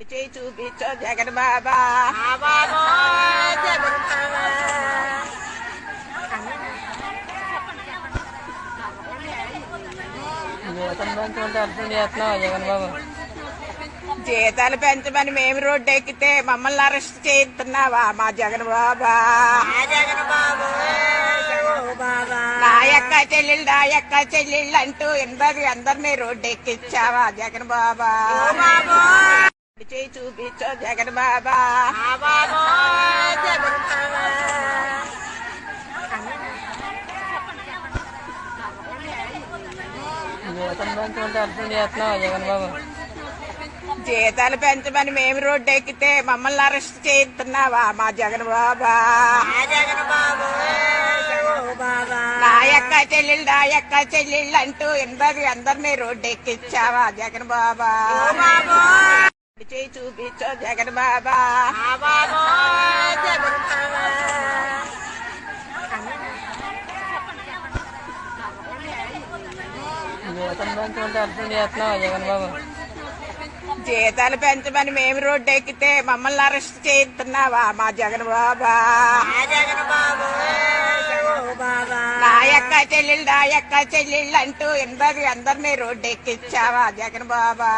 చేయి చూపించో జగన్ బాబా. జగన్ బాబు జీతాలు పెంచమని మేము రోడ్డు ఎక్కితే మమ్మల్ని అరెస్ట్ చేస్తున్నావా మా జగన్ బాబా. నా యొక్క చెల్లెళ్ళు నా యొక్క చెల్లెళ్ళు అంటూ ఎందరి అందరినీ రోడ్డు ఎక్కిచ్చావా జగన్ బాబా? చేయి చూపించో జగన్ బాబా. జగన్ జీతాలు పెంచమని మేము రోడ్డు ఎక్కితే మమ్మల్ని అరెస్ట్ చేస్తున్నావా మా జగన్ బాబా? నా యొక్క చెల్లెళ్ళు నా యొక్క చెల్లెళ్ళు అంటూ ఎందరి అందరినీ రోడ్డు ఎక్కిచ్చావా జగన్ బాబా? చేయి చూపించో జగన్ బాబా జగన్ జీతాలు పెంచమని మేము రోడ్డు ఎక్కితే మమ్మల్ని అరెస్ట్ చేస్తున్నావా మా జగన్ బాబా నా యొక్క చెల్లెళ్ళు నా యొక్క చెల్లెళ్ళు అంటూ ఎందరి అందరినీ రోడ్డు ఎక్కిచ్చావా జగన్ బాబా